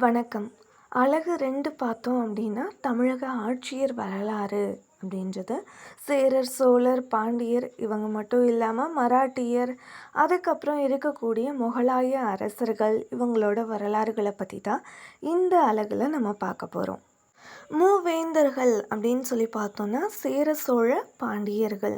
வணக்கம். அழகு ரெண்டு பார்த்தோம் அப்படின்னா தமிழக ஆட்சியர் வரலாறு அப்படின்றது. சேரர் சோழர் பாண்டியர் இவங்க மட்டும் இல்லாமல் மராட்டியர் அதுக்கப்புறம் இருக்கக்கூடிய முகலாய அரசர்கள் இவங்களோட வரலாறுகளை பற்றி தான் இந்த அழகில் நம்ம பார்க்க போகிறோம் மூவேந்தர்கள் அப்படின்னு சொல்லி பார்த்தோன்னா சேர சோழ பாண்டியர்கள்.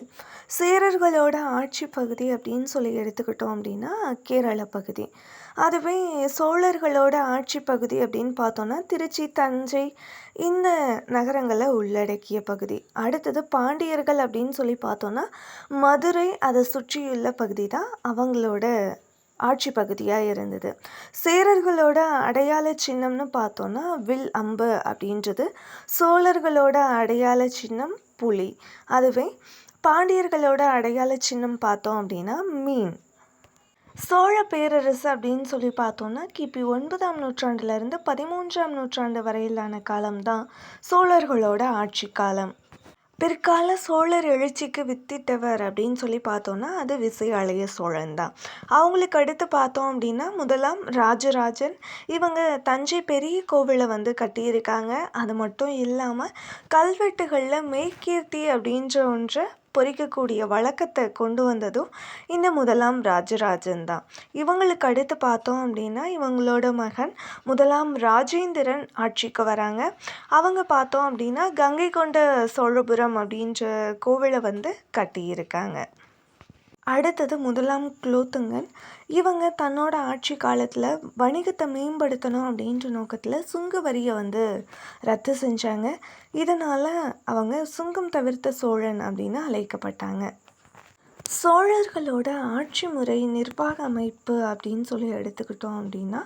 சேரர்களோட ஆட்சி பகுதி அப்படின்னு சொல்லி எடுத்துக்கிட்டோம் அப்படின்னா கேரள பகுதி. அதுவே சோழர்களோட ஆட்சி பகுதி அப்படின்னு பார்த்தோன்னா திருச்சி தஞ்சை இந்த நகரங்களை உள்ளடக்கிய பகுதி. அடுத்தது பாண்டியர்கள் அப்படின்னு சொல்லி பார்த்தோன்னா மதுரை அதை சுற்றியுள்ள பகுதி தான் அவங்களோட ஆட்சி பகுதியாக இருந்தது. சேரர்களோட அடையாள சின்னம்னு பார்த்தோன்னா வில் அம்பு அப்படின்றது சோழர்களோட அடையாள சின்னம் புலி. அதுவே பாண்டியர்களோட அடையாள சின்னம் பார்த்தோம் அப்படின்னா மீன். சோழ பேரரசு அப்படின்னு சொல்லி பார்த்தோன்னா கிபி ஒன்பதாம் நூற்றாண்டுலேருந்து பதிமூன்றாம் நூற்றாண்டு வரையிலான காலம்தான் சோழர்களோட ஆட்சி காலம். பிற்கால சோழர் எழுச்சிக்கு வித்திட்டவர் அப்படின்னு சொல்லி பார்த்தோன்னா அது விசயாலய சோழன் தான். அவங்களுக்கு அடுத்து பார்த்தோம் அப்படின்னா முதலாம் ராஜராஜன். இவங்க தஞ்சை பெரிய கோவிலை வந்து கட்டியிருக்காங்க. அது மட்டும் இல்லாமல் கல்வெட்டுகளில் மெய்கீர்த்தி அப்படின்ற ஒன்றை பொறிக்கக்கூடிய வழக்கத்தை கொண்டு வந்ததும் இந்த முதலாம் ராஜராஜன் தான். இவங்களுக்கு அடுத்து பார்த்தோம் அப்படின்னா இவங்களோட மகன் முதலாம் ராஜேந்திரன் ஆட்சிக்கு வராங்க. அவங்க பார்த்தோம் அப்படின்னா கங்கை கொண்ட சோழபுரம் அப்படின்ற கோவிலை வந்து கட்டியிருக்காங்க. அடுத்தது முதலாம் குலோத்துங்கன். இவங்க தன்னோட ஆட்சி காலத்தில் வணிகத்தை மேம்படுத்தணும் அப்படின்ற நோக்கத்தில் சுங்க வரியை வந்து ரத்து செஞ்சாங்க. இதனால் அவங்க சுங்கம் தவிர்த்த சோழன் அப்படின்னு அழைக்கப்பட்டாங்க. சோழர்களோட ஆட்சி முறை நிர்வாக அமைப்பு அப்படின்னு சொல்லி எடுத்துக்கிட்டோம் அப்படின்னா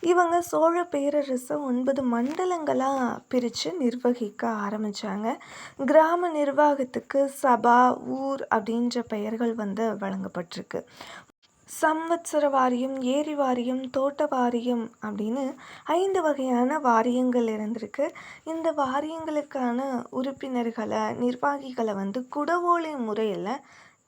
இவங்க சோழ பேரரசை ஒன்பது மண்டலங்களாக பிரித்து நிர்வகிக்க ஆரம்பித்தாங்க கிராம நிர்வாகத்துக்கு சபா ஊர் அப்படின்ற பெயர்கள் வந்து வழங்கப்பட்டிருக்கு. சம்வத்சர வாரியம் ஏரி வாரியம் தோட்ட வாரியம் அப்படின்னு ஐந்து வகையான வாரியங்கள் இருந்திருக்கு. இந்த வாரியங்களுக்கான உறுப்பினர்களை நிர்வாகிகளை வந்து குடவோலை முறையில்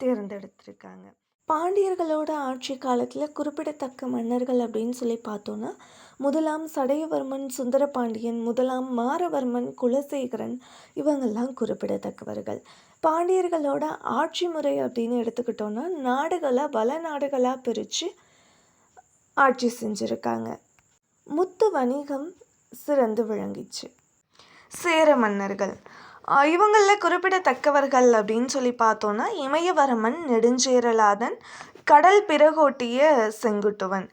தேர்ந்தெடுத்திருக்காங்க. பாண்டியர்களோட ஆட்சி காலத்தில் குறிப்பிடத்தக்க மன்னர்கள் அப்படின்னு சொல்லி பார்த்தோன்னா முதலாம் சடையவர்மன் சுந்தரபாண்டியன் முதலாம் மாரவர்மன் குலசேகரன் இவங்கெல்லாம் குறிப்பிடத்தக்கவர்கள். பாண்டியர்களோட ஆட்சி முறை அப்படின்னு எடுத்துக்கிட்டோன்னா நாடுகளை பல நாடுகளாக பிரித்து ஆட்சி செஞ்சுருக்காங்க. முத்து வணிகம் சிறந்து விளங்கிச்சு. சேர மன்னர்கள். இவங்களில் குறிப்பிடத்தக்கவர்கள் அப்படின்னு சொல்லி பார்த்தோன்னா இமயவரமன் நெடுஞ்சேரலாதன் கடல் பிறகோட்டிய செங்குட்டுவன்.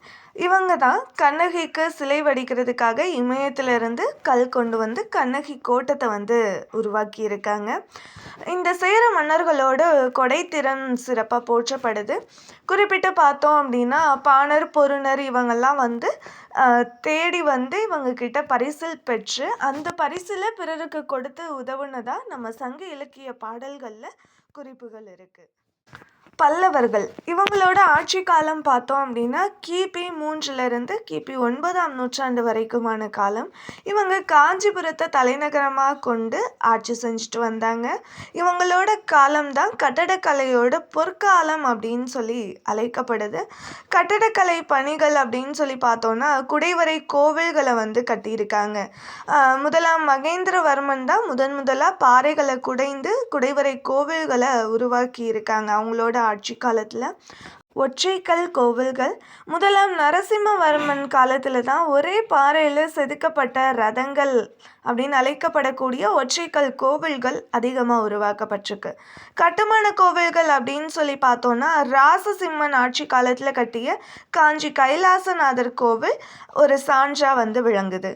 இவங்க தான் கண்ணகிக்கு சிலை வடிக்கிறதுக்காக இமயத்திலிருந்து கல் கொண்டு வந்து கண்ணகி கோட்டத்தை வந்து உருவாக்கியிருக்காங்க. இந்த சேர மன்னர்களோட கொடைத்திறன் சிறப்பாக போற்றப்படுது. குறிப்பிட்டு பார்த்தோம் அப்படின்னா பாணர் பொருணர் இவங்கெல்லாம் வந்து தேடி வந்து இவங்க கிட்ட பரிசில் பெற்று அந்த பரிசில் பிறருக்கு கொடுத்து உதவுனதாக நம்ம சங்க இலக்கிய பாடல்களில் குறிப்புகள் இருக்குது பல்லவர்கள். இவங்களோட ஆட்சி காலம் பார்த்தோம் அப்படின்னா கிபி மூன்றிலிருந்து கிபி ஒன்பதாம் நூற்றாண்டு வரைக்குமான காலம். இவங்க காஞ்சிபுரத்தை தலைநகரமாக கொண்டு ஆட்சி செஞ்சுட்டு வந்தாங்க. இவங்களோட காலம்தான் கட்டடக்கலையோட பொற்காலம் அப்படின்னு சொல்லி அழைக்கப்படுது. கட்டடக்கலை பணிகள் அப்படின்னு சொல்லி பார்த்தோன்னா குடைவரை கோவில்களை வந்து கட்டியிருக்காங்க. முதலாம் மகேந்திரவர்மன் தான் முதன் முதலாக பாறைகளை குடைந்து குடைவரை கோவில்களை உருவாக்கி இருக்காங்க அவங்களோட ஆட்சி காலத்தில் ஒற்றைக்கல் கோவில்கள் முதலாம் நரசிம்மவர்மன் காலத்தில் தான் ஒரே பாறையில் செதுக்கப்பட்ட ரதங்கள் அப்படின்னு அழைக்கப்படக்கூடிய ஒற்றைக்கல் கோவில்கள் அதிகமாக உருவாக்கப்பட்டிருக்கு. கட்டுமான கோவில்கள் அப்படின்னு சொல்லி பார்த்தோன்னா ராசசிம்மன் ஆட்சி காலத்தில் கட்டிய காஞ்சி கைலாசநாதர் கோவில் ஒரு சான்றாக வந்து விளங்குது.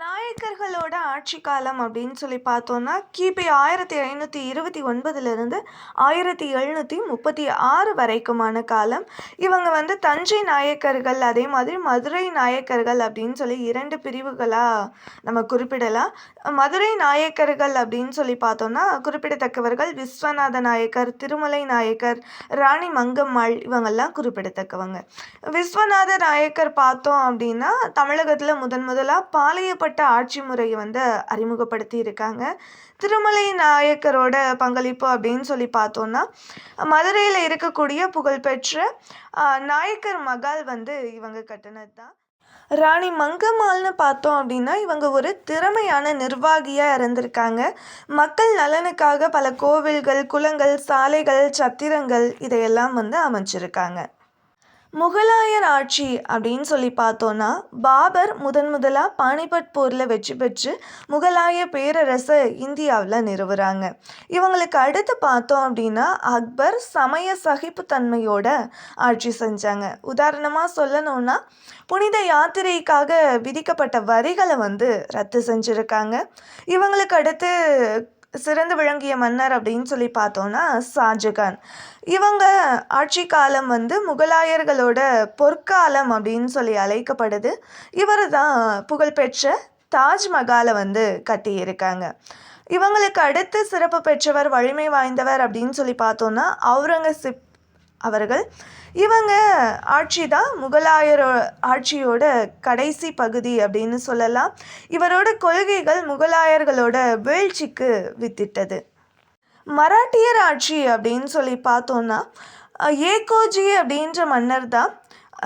நாயக்கர்களோட ஆட்சி காலம் அப்படின்னு சொல்லி பார்த்தோன்னா கிபி ஆயிரத்தி ஐநூற்றி இருபத்தி ஒன்பதுலேருந்து ஆயிரத்தி எழுநூற்றி முப்பத்தி ஆறு வரைக்குமான காலம். இவங்க வந்து தஞ்சை நாயக்கர்கள் அதே மாதிரி மதுரை நாயக்கர்கள் அப்படின்னு சொல்லி இரண்டு பிரிவுகளாக நம்ம குறிப்பிடலாம். மதுரை நாயக்கர்கள் அப்படின்னு சொல்லி பார்த்தோன்னா குறிப்பிடத்தக்கவர்கள் விஸ்வநாத நாயக்கர் திருமலை நாயக்கர் ராணி மங்கம்மாள் இவங்கெல்லாம் குறிப்பிடத்தக்கவங்க. விஸ்வநாத நாயக்கர் பார்த்தோம் அப்படின்னா தமிழகத்தில் முதன் முதலாக பாளையப்பட்ட மாறுபட்ட ஆட்சி முறையை வந்து அறிமுகப்படுத்தி இருக்காங்க திருமலை நாயக்கரோட பங்களிப்பு அப்படின்னு சொல்லி பார்த்தோன்னா மதுரையில் இருக்கக்கூடிய புகழ்பெற்ற நாயக்கர் மகால் வந்து இவங்க கட்டினது தான் ராணி மங்கம்மாள்னு பார்த்தோம் அப்படின்னா இவங்க ஒரு திறமையான நிர்வாகியாக இருந்திருக்காங்க மக்கள் நலனுக்காக பல கோவில்கள் குளங்கள் சாலைகள் சத்திரங்கள் இதையெல்லாம் வந்து அமைச்சிருக்காங்க. முகலாயர் ஆட்சி அப்படின்னு சொல்லி பார்த்தோன்னா பாபர் முதன் முதலாக பானிபட் போரில் வெற்றி பெற்று முகலாய பேரரசை இந்தியாவில் நிறுவுறாங்க. இவங்களுக்கு அடுத்து பார்த்தோம் அப்படின்னா அக்பர் சமய சகிப்புத்தன்மையோட ஆட்சி செஞ்சாங்க. உதாரணமாக சொல்லணும்னா புனித யாத்திரைக்காக விதிக்கப்பட்ட வரிகளை வந்து ரத்து செஞ்சுருக்காங்க. இவங்களுக்கு அடுத்து சிறந்து விளங்கிய மன்னர் அப்படின்னு சொல்லி பார்த்தோன்னா ஷாஜகான். இவங்க ஆட்சி காலம் வந்து முகலாயர்களோட பொற்காலம் அப்படின்னு சொல்லி அழைக்கப்படுது. இவர் தான் புகழ்பெற்ற தாஜ்மஹாலை வந்து கட்டியிருக்காங்க. இவங்களுக்கு அடுத்து சிறப்பு பெற்றவர் வலிமை வாய்ந்தவர் அப்படின்னு சொல்லி பார்த்தோன்னா அவுரங்கசீப் அவர்கள். இவங்க ஆட்சி தான் முகலாயரோ ஆட்சியோட கடைசி பகுதி அப்படின்னு சொல்லலாம். இவரோட கொள்கைகள் முகலாயர்களோட வீழ்ச்சிக்கு வித்திட்டது. மராட்டியர் ஆட்சி அப்படின்னு சொல்லி பார்த்தோன்னா ஏகோஜி அப்படின்ற மன்னர் தான்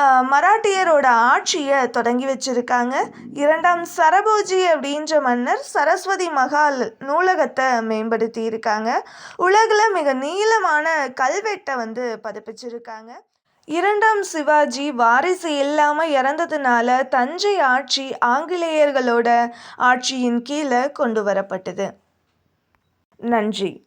மராட்டியரோட ஆட்சியை தொடங்கி வச்சிருக்காங்க. இரண்டாம் சரபோஜி அப்படின்ற மன்னர் சரஸ்வதி மகால் நூலகத்தை மேம்படுத்தி இருக்காங்க உலகில் மிக நீளமான கல்வெட்டை வந்து பதிப்பிச்சிருக்காங்க. இரண்டாம் சிவாஜி வாரிசு இல்லாமல் இறந்ததுனால தஞ்சை ஆட்சி ஆங்கிலேயர்களோட ஆட்சியின் கீழே கொண்டு வரப்பட்டது. நன்றி.